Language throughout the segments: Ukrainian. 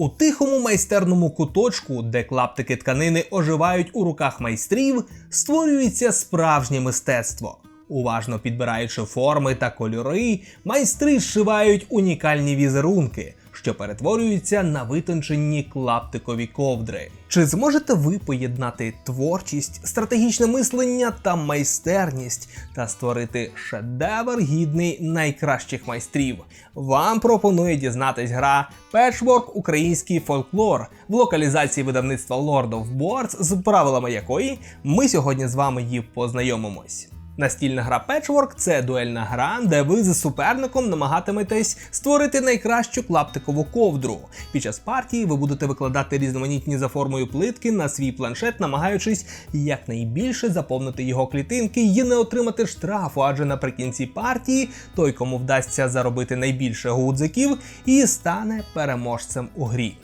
У тихому майстерному куточку, де клаптики тканини оживають у руках майстрів, створюється справжнє мистецтво. Уважно підбираючи форми та кольори, майстри зшивають унікальні візерунки, що перетворюються на витончені клаптикові ковдри. Чи зможете ви поєднати творчість, стратегічне мислення та майстерність та створити шедевр гідний найкращих майстрів? Вам пропонує дізнатись гра Patchwork Український фольклор в локалізації видавництва Lord of Boards, з правилами якої ми сьогодні з вами її познайомимось. Настільна гра Patchwork – це дуельна гра, де ви з суперником намагатиметесь створити найкращу клаптикову ковдру. Під час партії ви будете викладати різноманітні за формою плитки на свій планшет, намагаючись якнайбільше заповнити його клітинки і не отримати штрафу, адже наприкінці партії той, кому вдасться заробити найбільше гудзиків, і стане переможцем у грі.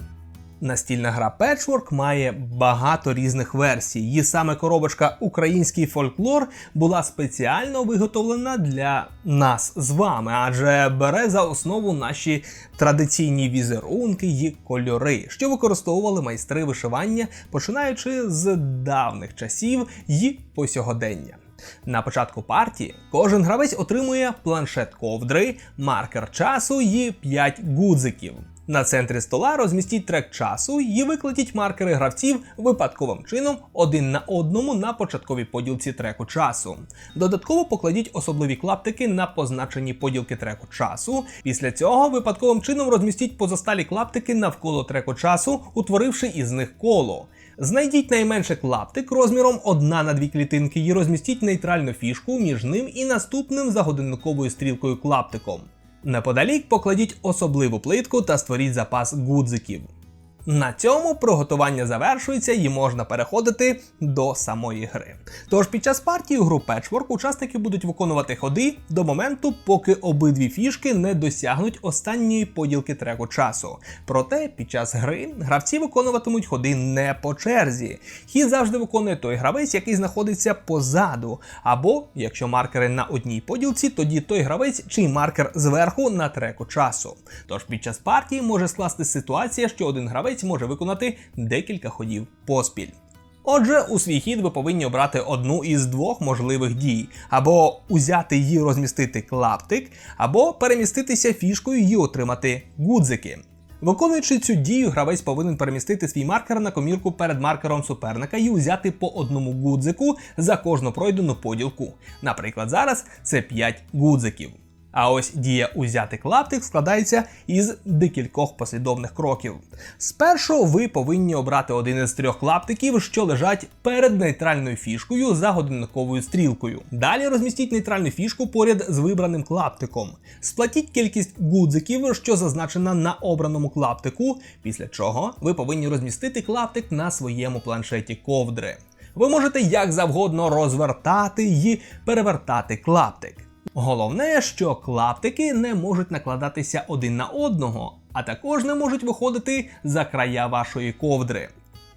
Настільна гра Patchwork має багато різних версій. Її саме коробочка Український фольклор була спеціально виготовлена для нас з вами, адже бере за основу наші традиційні візерунки і кольори, що використовували майстри вишивання, починаючи з давних часів і по сьогодення. На початку партії кожен гравець отримує планшет ковдри, маркер часу і 5 гудзиків. На центрі стола розмістіть трек часу і викладіть маркери гравців випадковим чином один на одному на початковій поділці треку часу. Додатково покладіть особливі клаптики на позначені поділки треку часу. Після цього випадковим чином розмістіть позасталі клаптики навколо треку часу, утворивши із них коло. Знайдіть найменший клаптик розміром 1 на 2 клітинки і розмістіть нейтральну фішку між ним і наступним за годинниковою стрілкою клаптиком. Неподалік покладіть особливу плитку та створіть запас гудзиків. На цьому приготування завершується і можна переходити до самої гри. Тож під час партії гру Patchwork учасники будуть виконувати ходи до моменту, поки обидві фішки не досягнуть останньої поділки треку часу. Проте під час гри гравці виконуватимуть ходи не по черзі. Хід завжди виконує той гравець, який знаходиться позаду. Або, якщо маркери на одній поділці, тоді той гравець, чий маркер зверху на треку часу. Тож під час партії може скласти ситуація, що один гравець може виконати декілька ходів поспіль. Отже, у свій хід ви повинні обрати одну із двох можливих дій: або узяти її розмістити клаптик, або переміститися фішкою і отримати гудзики. Виконуючи цю дію, гравець повинен перемістити свій маркер на комірку перед маркером суперника і узяти по одному гудзику за кожну пройдену поділку. Наприклад, зараз це 5 гудзиків. А ось дія узяти клаптик складається із декількох послідовних кроків. Спершу ви повинні обрати один із трьох клаптиків, що лежать перед нейтральною фішкою за годинниковою стрілкою. Далі розмістіть нейтральну фішку поряд з вибраним клаптиком. Сплатіть кількість гудзиків, що зазначена на обраному клаптику, після чого ви повинні розмістити клаптик на своєму планшеті ковдри. Ви можете як завгодно розвертати і перевертати клаптик. Головне, що клаптики не можуть накладатися один на одного, а також не можуть виходити за края вашої ковдри.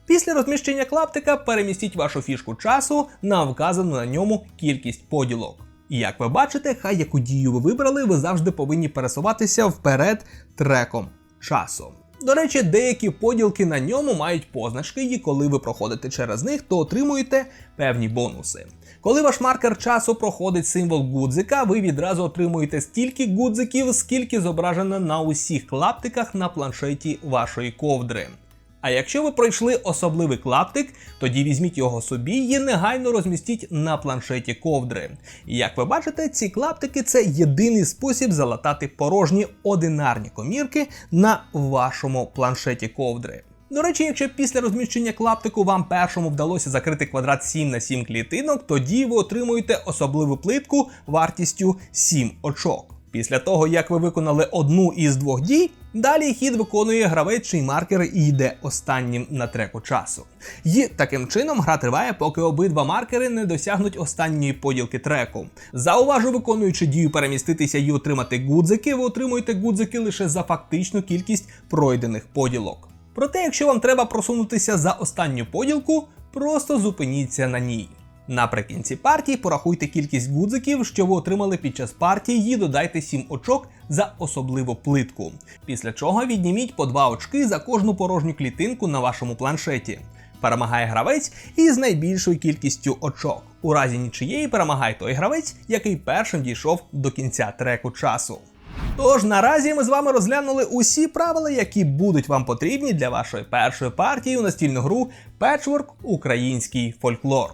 Після розміщення клаптика перемістіть вашу фішку часу на вказану на ньому кількість поділок. І як ви бачите, хай яку дію ви вибрали, ви завжди повинні пересуватися вперед треком часу. До речі, деякі поділки на ньому мають позначки, і коли ви проходите через них, то отримуєте певні бонуси. Коли ваш маркер часу проходить символ гудзика, ви відразу отримуєте стільки гудзиків, скільки зображено на усіх клаптиках на планшеті вашої ковдри. А якщо ви пройшли особливий клаптик, тоді візьміть його собі і негайно розмістіть на планшеті ковдри. Як ви бачите, ці клаптики це єдиний спосіб залатати порожні одинарні комірки на вашому планшеті ковдри. До речі, якщо після розміщення клаптику вам першому вдалося закрити квадрат 7 на 7 клітинок, тоді ви отримуєте особливу плитку вартістю 7 очок. Після того, як ви виконали одну із двох дій, далі хід виконує гравець, чий маркер і йде останнім на треку часу. І таким чином гра триває, поки обидва маркери не досягнуть останньої поділки треку. Зауважу, виконуючи дію переміститися і отримати гудзики, ви отримуєте гудзики лише за фактичну кількість пройдених поділок. Проте, якщо вам треба просунутися за останню поділку, просто зупиніться на ній. Наприкінці партії порахуйте кількість гудзиків, що ви отримали під час партії, і додайте 7 очок за особливу плитку. Після чого відніміть по 2 очки за кожну порожню клітинку на вашому планшеті. Перемагає гравець із найбільшою кількістю очок. У разі нічиєї перемагає той гравець, який першим дійшов до кінця треку часу. Тож наразі ми з вами розглянули усі правила, які будуть вам потрібні для вашої першої партії у настільну гру Patchwork Український фольклор.